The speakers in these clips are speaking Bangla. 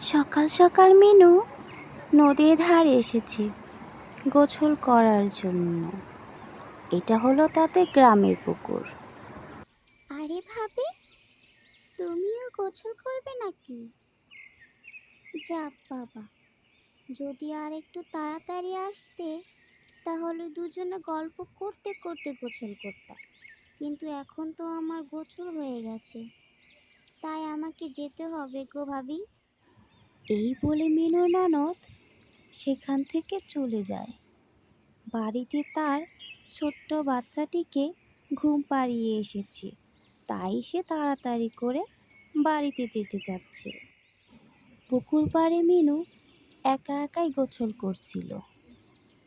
সকাল সকাল মিনু, নদীর ধারে এসেছে গোসল করার জন্য। এটা হলো তাতে গ্রামের পুকুর। আরে ভাবে, তুমিও গোসল করবে নাকি? যা বাবা, যদি আর একটু তাড়াতাড়ি আসতে, তাহলে দুজনে গল্প করতে করতে গোসল করতাম। কিন্তু এখন তো আমার গোসল হয়ে গেছে। তাই আমাকে যেতে হবে গো ভাবি। এই বলে মিনু ননদ সেখান থেকে চলে যায়। বাড়িতে তার ছোট্ট বাচ্চাটিকে ঘুম পাড়িয়ে এসেছে। তাই সে তাড়াতাড়ি করে বাড়িতে যেতে চাচ্ছে। পুকুর পাড়ে মিনু একা একাই গোসল করছিল।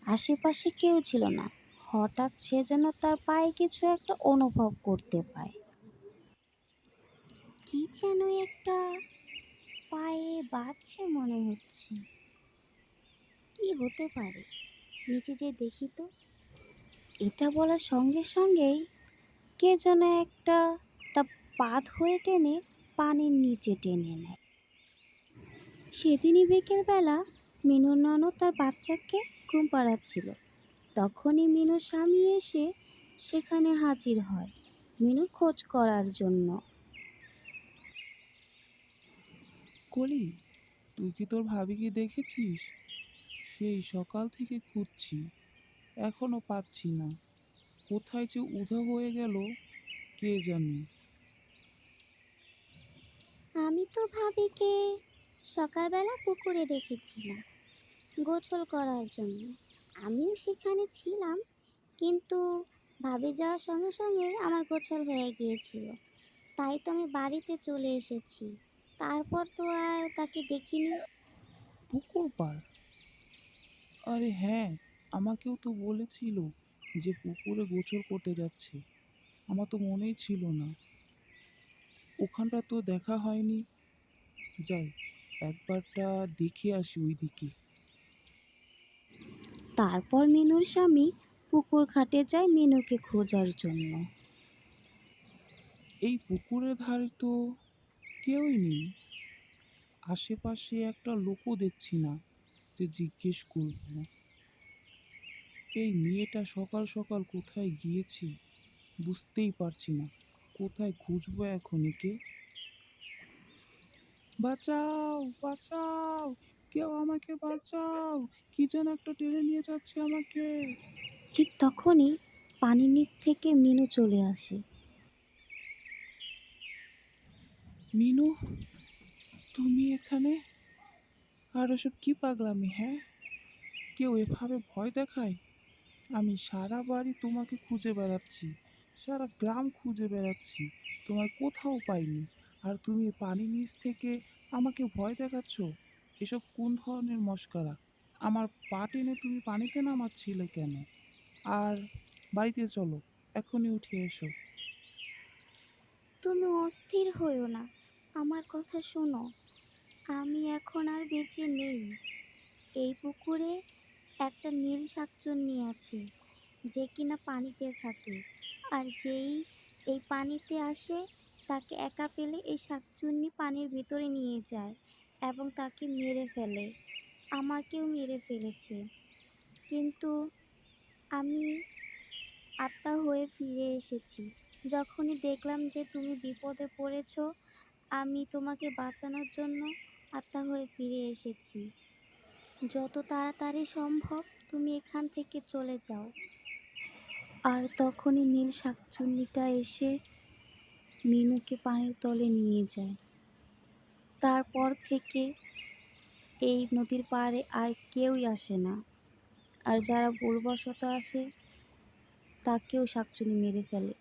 আশেপাশে কেউ ছিল না। হঠাৎ সে যেন তার পায়ে কিছু একটা অনুভব করতে পায়। কি যেন একটা পায়ে বাজছে মনে হচ্ছে। কি হতে পারে? নিচে যে দেখি তো। এটা বলার সঙ্গে সঙ্গেই কে যেন একটা তা পা হয়ে টেনে পানির নিচে টেনে নেয়। সেদিনই বিকেলবেলা মিনুর ননদ তার বাচ্চাকে ঘুম পাড়াচ্ছিল। তখনই মিনুর স্বামী এসে সেখানে হাজির হয়। মিনুর খোঁজ করার জন্য। কলি, তুই কি তোর ভাবিকে দেখেছিস? সেই সকাল থেকে খুঁজছি, এখনও পাচ্ছি না। কোথায় যে উধা হয়ে গেল, কে জানে? আমি তো ভাবিকে সকালবেলা পুকুরে দেখেছিলাম গোসল করার জন্য। আমিও সেখানে ছিলাম, কিন্তু ভাবি যাওয়ার সঙ্গে সঙ্গে আমার গোসল হয়ে গিয়েছিল। তাই তো আমি বাড়িতে চলে এসেছি। তারপর তো আর তাকে দেখিনি। পুকুর পাড় আরে হ্যাঁ আমাকেও তো বলেছিল যে পুকুরে গোসল করতে যাচ্ছে। আমার তো মনেই ছিল না। ওখানটা তো দেখা হয়নি। যাই একবারটা দেখে আসি ওইদিকে। তারপর মিনুর স্বামী পুকুর ঘাটে যায় মিনুকে খোঁজার জন্য। এই পুকুরের ধারে তো কেউই নেই। আশেপাশে একটা লোকও দেখছি না যে জিজ্ঞেস করব। এই মেয়েটা সকাল সকাল কোথায় গিয়েছে বুঝতেই পারছি না। কোথায় খুঁজবো এখন একে? বাঁচাও বাঁচাও কেউ আমাকে বাঁচাও কি যেন একটা টেনে নিয়ে যাচ্ছে আমাকে। ঠিক তখনই পানির নিচ থেকে মিনু চলে আসে। মিনু? তুমি এখানে? আর ওসব কি পাগলামি হ্যাঁ? কেউ এভাবে ভয় দেখায়? আমি সারা বাড়ি তোমাকে খুঁজে বেড়াচ্ছি, সারা গ্রাম খুঁজে বেড়াচ্ছি, তোমায় কোথাও পাইনি। আর তুমি পানি নিচ থেকে আমাকে ভয় দেখাচ্ছ? এসব কোন ধরনের মস্কারা আমার পা টেনে তুমি পানিতে নামাচ্ছিলে কেন? আর বাড়িতে চলো, এখনই উঠে এসো। তুমি অস্থির হইও না। আমার কথা শোনো। আমি এখন আর বেঁচে নেই। এই পুকুরে একটা নীল শাকচুন্নি আছে, যে কিনা পানিতে থাকে। আর যেই এই পানিতে আসে, তাকে একা পেলে এই শাকচুন্নি পানির ভিতরে নিয়ে যায় এবং তাকে মেরে ফেলে। আমাকেও মেরে ফেলেছে। কিন্তু আমি আত্মা হয়ে ফিরে এসেছি। যখনই দেখলাম যে তুমি বিপদে পড়েছ, আমি তোমাকে বাঁচানোর জন্য আত্মা হয়ে ফিরে এসেছি। যত তাড়াতাড়ি সম্ভব তুমি এখান থেকে চলে যাও। আর তখনই নীল শাকচুন্নিটা এসে মিনুকে পানির তলে নিয়ে যায়। তারপর থেকে এই নদীর পাড়ে আর কেউই আসে না। আর যারা ভুলবশত আসে, তাকেও শাকচুনি মেরে ফেলে।